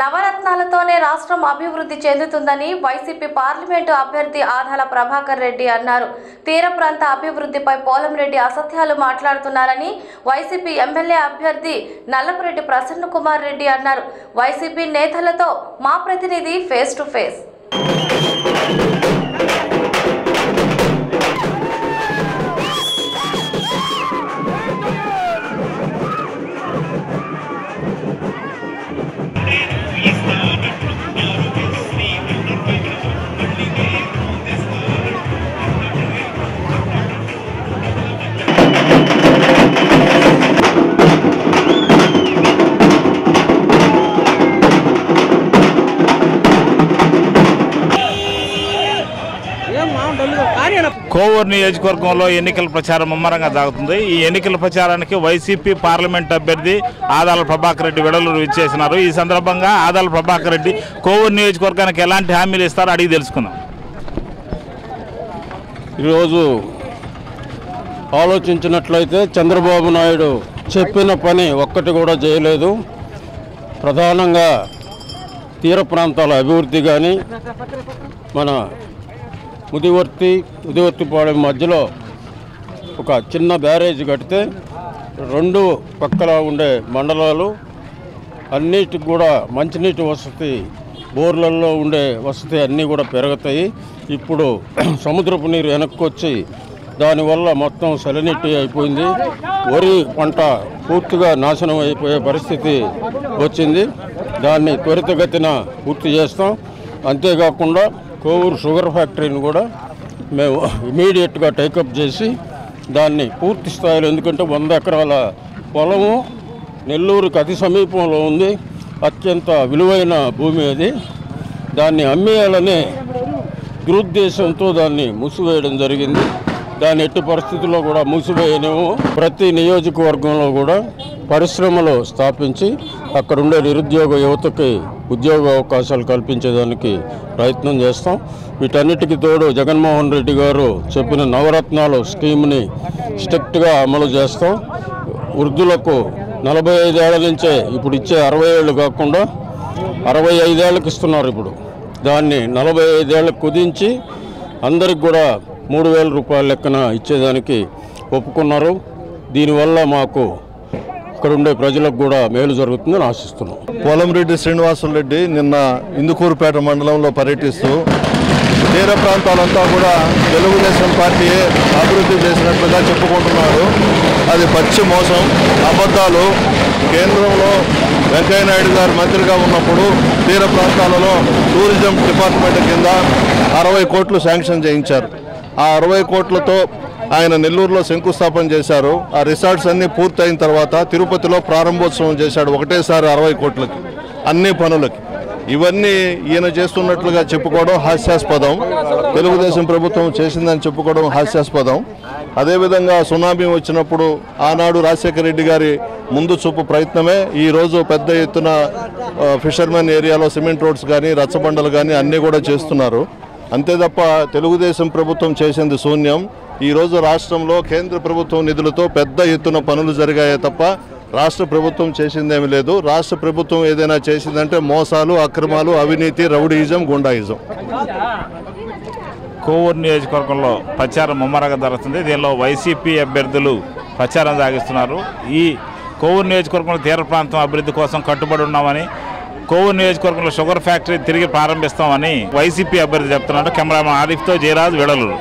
నవరత్నాలతోనే రాష్ట్రం అభివృద్ధి చెందుతుందని వైసీపీ పార్లమెంటు అభ్యర్థి ఆధాల ప్రభాకర్ రెడ్డి అన్నారు. తీర ప్రాంత అభివృద్ధిపై పోలంరెడ్డి అసత్యాలు మాట్లాడుతున్నారని వైసీపీ ఎమ్మెల్యే అభ్యర్థి నల్లపురెడ్డి ప్రసన్న కుమార్ రెడ్డి అన్నారు. వైసీపీ నేతలతో మా ప్రతినిధి ఫేస్ టు ఫేస్. కోవూరు నియోజకవర్గంలో ఎన్నికల ప్రచారం ముమ్మరంగా సాగుతుంది. ఈ ఎన్నికల ప్రచారానికి వైసీపీ పార్లమెంట్ అభ్యర్థి ఆదాల ప్రభాకర్ రెడ్డి వెడలూరు విచ్చేసినారు. ఈ సందర్భంగా ఆదాల ప్రభాకర్ రెడ్డి కోవూరు నియోజకవర్గానికి ఎలాంటి హామీలు ఇస్తారో అడిగి తెలుసుకుందాం. ఈరోజు ఆలోచించినట్లయితే చంద్రబాబు నాయుడు చెప్పిన పని ఒక్కటి కూడా చేయలేదు. ప్రధానంగా తీర ప్రాంతాల అభివృద్ధి కానీ మన ముదివర్తి ఉదివర్తిపాడు మధ్యలో ఒక చిన్న బ్యారేజ్ కడితే రెండు పక్కల ఉండే మండలాలు అన్నిటికి కూడా మంచినీటి వసతి బోర్లలో ఉండే వసతి అన్నీ కూడా పెరుగుతాయి. ఇప్పుడు సముద్రపు నీరు వెనక్కొచ్చి దానివల్ల మొత్తం సెలనీటి అయిపోయింది. వరి పంట పూర్తిగా నాశనం అయిపోయే పరిస్థితి వచ్చింది. దాన్ని త్వరితగతిన పూర్తి చేస్తాం. అంతేకాకుండా కోవూరు షుగర్ ఫ్యాక్టరీని కూడా మేము ఇమీడియట్గా టేకప్ చేసి దాన్ని పూర్తి స్థాయిలో ఎందుకంటే వంద ఎకరాల పొలము నెల్లూరుకి అతి సమీపంలో ఉంది. అత్యంత విలువైన భూమి అది. దాన్ని అమ్మేయాలనే దురుద్దేశంతో దాన్ని మూసివేయడం జరిగింది. దాన్ని ఎట్టి పరిస్థితుల్లో కూడా మూసిపోయేనేమో ప్రతి నియోజకవర్గంలో కూడా పరిశ్రమలు స్థాపించి అక్కడ ఉండే నిరుద్యోగ యువతకి ఉద్యోగ అవకాశాలు కల్పించేదానికి ప్రయత్నం చేస్తాం. వీటన్నిటికీ తోడు జగన్మోహన్ రెడ్డి గారు చెప్పిన నవరత్నాలు స్కీమ్ని స్ట్రిక్ట్గా అమలు చేస్తాం. వృద్ధులకు నలభై ఐదేళ్ళ నుంచే ఇప్పుడు ఇచ్చే అరవై ఏళ్ళు కాకుండా అరవై ఐదేళ్ళకి ఇస్తున్నారు ఇప్పుడు. దాన్ని నలభై ఐదేళ్ళకు కుదించి అందరికి కూడా మూడు వేల రూపాయల లెక్కన ఇచ్చేదానికి ఒప్పుకున్నారు. దీనివల్ల మాకు ఇక్కడ ఉండే ప్రజలకు కూడా మేలు జరుగుతుందని ఆశిస్తున్నాం. పొలంరెడ్డి శ్రీనివాసులరెడ్డి నిన్న ఇందుకూరుపేట మండలంలో పర్యటిస్తూ తీర ప్రాంతాలంతా కూడా తెలుగుదేశం పార్టీ అభివృద్ధి చేసినట్లుగా చెప్పుకుంటున్నారు అది పచ్చి మోసం అబద్ధాలు. కేంద్రంలో వెంకయ్యనాయుడు గారు మంత్రిగా ఉన్నప్పుడు తీర ప్రాంతాలలో టూరిజం డిపార్ట్మెంట్ కింద అరవై కోట్లు శాంక్షన్ చేయించారు. ఆ అరవై కోట్లతో ఆయన నెల్లూరులో శంకుస్థాపన చేశారు. ఆ రిసార్ట్స్ అన్నీ పూర్తయిన తర్వాత తిరుపతిలో ప్రారంభోత్సవం చేశాడు ఒకటేసారి అరవై కోట్లకి అన్ని పనులకి. ఇవన్నీ ఈయన చేస్తున్నట్లుగా చెప్పుకోవడం హాస్యాస్పదం. తెలుగుదేశం ప్రభుత్వం చేసిందని చెప్పుకోవడం హాస్యాస్పదం. అదేవిధంగా సునామీ వచ్చినప్పుడు ఆనాడు రాజశేఖర రెడ్డి గారి ముందు చూపు ప్రయత్నమే. ఈరోజు పెద్ద ఎత్తున ఫిషర్మెన్ ఏరియాలో సిమెంట్ రోడ్స్ కానీ రచ్చబండలు కానీ అన్నీ కూడా చేస్తున్నారు. అంతే తప్ప తెలుగుదేశం ప్రభుత్వం చేసింది శూన్యం. ఈరోజు రాష్ట్రంలో కేంద్ర ప్రభుత్వం నిధులతో పెద్ద ఎత్తున పనులు జరిగాయే తప్ప రాష్ట్ర ప్రభుత్వం చేసిందేమీ లేదు. రాష్ట్ర ప్రభుత్వం ఏదైనా చేసిందంటే మోసాలు అక్రమాలు అవినీతి రౌడీయిజం గుండాయిజం. కోవూరు నియోజకవర్గంలో ప్రచారం ముమ్మరంగా జరుగుతుంది. దీనిలో వైసీపీ అభ్యర్థులు ప్రచారం సాగిస్తున్నారు. ఈ కోవూరు నియోజకవర్గంలో తీర ప్రాంతం అభివృద్ధి కోసం కట్టుబడి ఉన్నామని కోవూరు నియోజకవర్గంలో షుగర్ ఫ్యాక్టరీ తిరిగి ప్రారంభిస్తామని వైసీపీ అభ్యర్థి చెప్తున్నాడు. కెమెరామెన్ ఆరిఫ్తో జయరాజ్ వెడలూరు.